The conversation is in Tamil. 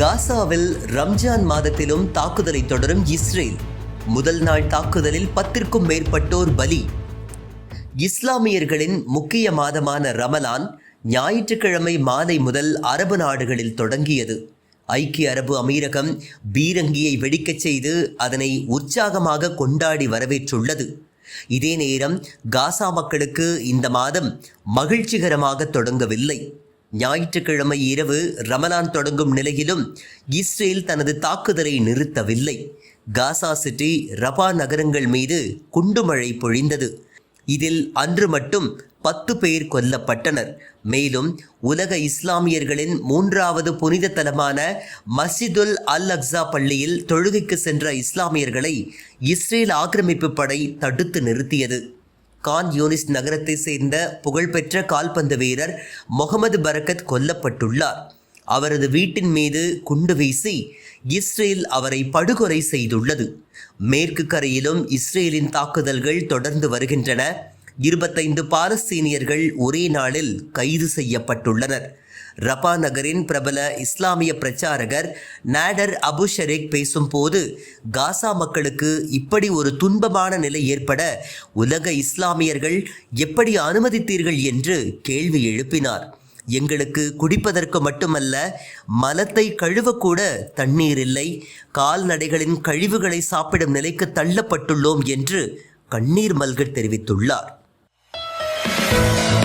காசாவில் ரம்ஜான் மாதத்திலும் தாக்குதலை தொடரும் இஸ்ரேல். முதல் நாள் தாக்குதலில் பத்திற்கும் மேற்பட்டோர் பலி. இஸ்லாமியர்களின் முக்கிய மாதமான ரமலான் ஞாயிற்றுக்கிழமை மாலை முதல் அரபு நாடுகளில் தொடங்கியது. ஐக்கிய அரபு அமீரகம் பீரங்கியை வெடிக்கச் செய்து அதனை உற்சாகமாக கொண்டாடி வரவேற்றுள்ளது. இதே நேரம் காசா மக்களுக்கு இந்த மாதம் மகிழ்ச்சிகரமாக தொடங்கவில்லை. ஞாயிற்றுக்கிழமை இரவு ரமலான் தொடங்கும் நிலையிலும் இஸ்ரேல் தனது தாக்குதலை நிறுத்தவில்லை. காசா சிட்டி ரபா நகரங்கள் மீது குண்டுமழை பொழிந்தது. இதில் அன்று மட்டும் பத்து பேர் கொல்லப்பட்டனர். மேலும் உலக இஸ்லாமியர்களின் மூன்றாவது புனித தலமான மஸ்ஜிதுல் அல் அக்ஸா பள்ளியில் தொழுகைக்கு சென்ற இஸ்லாமியர்களை இஸ்ரேல் ஆக்கிரமிப்பு படை தடுத்து நிறுத்தியது. கான் யூனிஸ் நகரத்தை சேர்ந்த புகழ்பெற்ற கால்பந்து வீரர் முகமது பரக்கத் கொல்லப்பட்டுள்ளார். அவரது வீட்டின் மீது குண்டு வீசி இஸ்ரேல் அவரை படுகொலை செய்துள்ளது. மேற்கு கரையிலும் இஸ்ரேலின் தாக்குதல்கள் தொடர்ந்து வருகின்றன. இருபத்தைந்து பாலஸ்தீனியர்கள் ஒரே நாளில் கைது செய்யப்பட்டுள்ளனர். ரபா நகரின் பிரபல இஸ்லாமிய பிரச்சாரகர் நாடர் அபு ஷரேக் பேசும்போது காசா மக்களுக்கு இப்படி ஒரு துன்பமான நிலை ஏற்பட உலக இஸ்லாமியர்கள் எப்படி அனுமதித்தீர்கள் என்று கேள்வி எழுப்பினார். எங்களுக்கு குடிப்பதற்கு மட்டுமல்ல மலத்தை கழுவக்கூட தண்ணீர் இல்லை கால்நடைகளின் கழிவுகளை சாப்பிடும் நிலைக்கு தள்ளப்பட்டுள்ளோம் என்று கண்ணீர் மல்கர் தெரிவித்துள்ளார். Thank you.